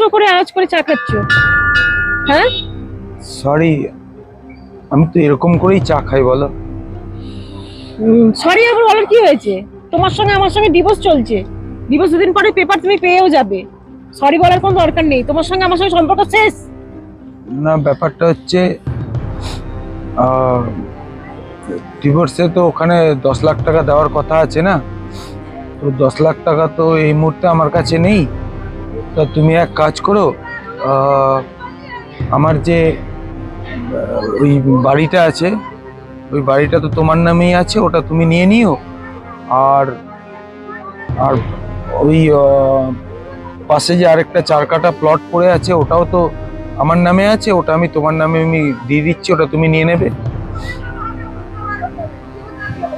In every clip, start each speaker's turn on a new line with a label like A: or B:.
A: Show করে আওয়াজ করে চা খাচ্ছ? হ্যাঁ?
B: সরি আমি তো এরকম করেই চা খাই বলো।
A: সরি আবার বলার কি হয়েছে? তোমার সঙ্গে আমার সঙ্গে ডিভোর্স চলছে। ডিভোর্স দুদিন পরে পেপার তুমি পেয়েও যাবে। সরি বলার কোনো দরকার নেই। তোমার সঙ্গে আমার সঙ্গে সম্পর্ক শেষ।
B: না ব্যাপারটা হচ্ছে ডিভোর্সে তো ওখানে দশ লাখ টাকা দেওয়ার কথা আছে না? তো দশ লাখ টাকা তো এই মুহূর্তে আমার কাছে নেই। তা তুমি এক কাজ করো আমার যে ওই বাড়িটা আছে ওই বাড়িটা তো তোমার নামেই আছে ওটা তুমি নিয়ে নিও। আর আর ওই পাশে যে আরেকটা চার কাটা প্লট পড়ে আছে ওটাও তো আমার নামে আছে ওটা আমি তোমার নামে আমি দিয়ে দিচ্ছি ওটা তুমি নিয়ে নেবে।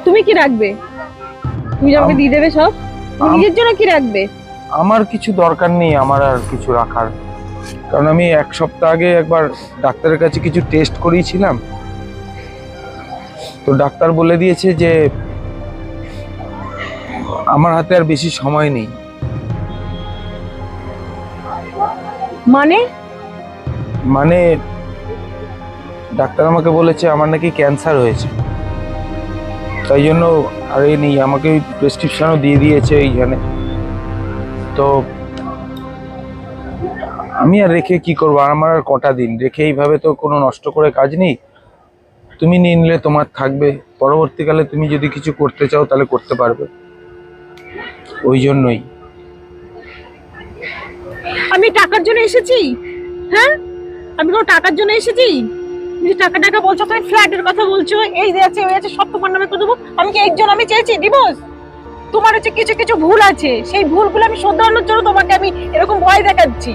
A: তুমি কি রাখবে? তুমি আমাকে দিয়ে দেবে সব? নিজের জন্য কি রাখবে?
B: আমার কিছু দরকার নেই আমার আর কিছু রাখার। কারণ আমি এক সপ্তাহ আগে একবার ডাক্তারের কাছে কিছু টেস্ট করিয়েছিলাম। তো ডাক্তার বলে দিয়েছে যে আমার হাতে আর বেশি সময় নেই।
A: মানে?
B: মানে ডাক্তার আমাকে বলেছে আমার নাকি ক্যান্সার হয়েছে। তাই জন্য আর এই নেই আমাকে প্রেসক্রিপশনও দিয়ে দিয়েছে এইখানে। তো আমি আর রেখে কি করব? আমার আর কটা দিন। রেখে এইভাবে তো কোনো নষ্ট করে কাজ নেই। তুমি নিয়ে নিলে তোমার থাকবে। পরবর্তীকালে তুমি যদি কিছু করতে চাও, তাহলে করতে পারবে। ওই জন্যই।
A: আমি টাকার জন্য এসেছি? হ্যাঁ? আমি কোনো টাকার জন্য এসেছি? তুমি টাকা টাকা বলছো, তুমি ফ্ল্যাটের কথা বলছো, এই যে আছে, ওই আছে, সব তোমার নামে করে দেবো। আমি কি একজন আমি চেয়েছি? ডিভোর্স তোমার হচ্ছে কিছু কিছু ভুল আছে। সেই ভুলগুলো আমি শোধরানোর জন্য তোমাকে আমি এরকম ভয় দেখাচ্ছি।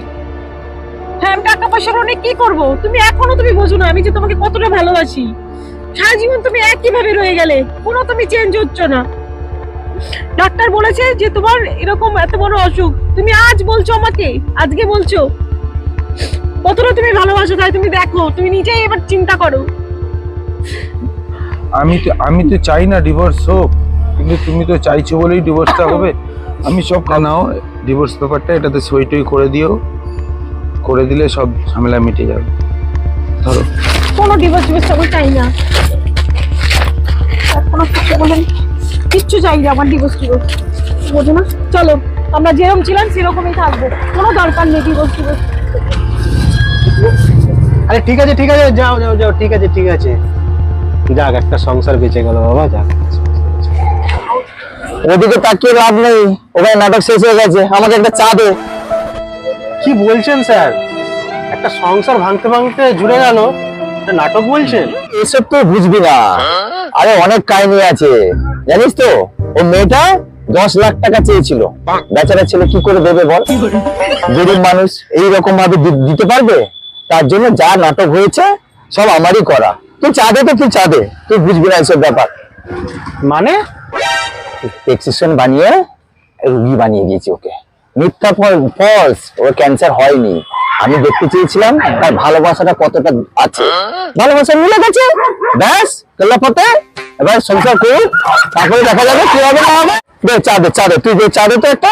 A: হ্যাঁ আমি টাকা পয়সার অনেক কি করব? তুমি এখনও তুমি বোঝো না আমি যে তোমাকে কতটা ভালোবাসি। সারা জীবন তুমি একই ভাবে রয়ে গেলে, কোনো তুমি চেঞ্জ হচ্ছ না। ডাক্তার বলেছে যে তোমার এরকম এত বড় অসুখ। তুমি আজ বলছো আমাকে, আজকে বলছো। কতটা তুমি ভালোবাসো তাই তুমি দেখো, তুমি নিজেই এবার চিন্তা করো।
B: আমি তো আমি তো চাই না ডিভোর্স হোক। কিন্তু তুমি তো চাইছো বলেই ডিভোর্সটা হবে। আমি সব নাও ডিভোর্স পেপারটা এটাতে সই টই করে দিও। করে দিলে সব ঝামেলা মিটে যাবে। ধরো।
A: কোনো ডিভোর্স ডিভোর্স আমি চাই না। আর কোনো কিছু বলেন কিচ্ছু চাই না আমার ডিভোর্স ডিভোর্স বোঝো না? চলো আমরা যেরকম ছিলাম সেরকমই থাকব। কোনো দরকার নেই ডিভোর্স ডিভোর্স
C: আরে ঠিক আছে ঠিক আছে যাও যাও যাও ঠিক আছে ঠিক আছে। যাক একটা সংসার বেঁচে গেল বাবা যাক।
D: ওদিকে তাকিয়ে লাভ নেই। ওখানে নাটক শেষ হয়ে গেছে। আমাকে একটা চা দে।
C: কি বলছেন স্যার? একটা সংসার ভাঙতে ভাঙতে জুড়ে গেল। নাটক বলছেন?
D: এসব তো বুঝবি না। আরে অনেক কাহিনী আছে। জানিস তো ও মেয়েটা দশ লাখ টাকা চেয়েছিল। বেচারা ছেলে কি করে দেবে বল? গরিব মানুষ এই রকম ভাবে দিতে পারবে? তার জন্য যা নাটক হয়েছে সব আমারই করা। তুই চা দে তো তুই চা দে। তুই বুঝবি না এসব ব্যাপার।
C: মানে?
D: প্রেসক্রিপশন বানিয়ে রুগী বানিয়ে দিয়েছি ওকে। মিথ্যা ফলস ওর ক্যান্সার হয়নি। আমি দেখতে চেয়েছিলাম তার ভালোবাসাটা কতটা আছে। ভালোবাসা মিলে গেছে। ব্যাস কেল্লা পথে এবার সংসার করুক তারপরে দেখা যাবে কি হবে না হবে। চা দে চা দে। তুই দে চা দে তো একটা।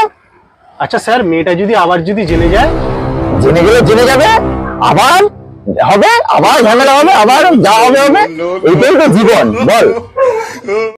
C: আচ্ছা স্যার মেয়েটা যদি আবার যদি জেনে যায়?
D: জেনে গেলে জেনে যাবে। আবার হবে আবার ঝামেলা হবে আবার যা হবে হবে। এইটাই তো জীবন বল।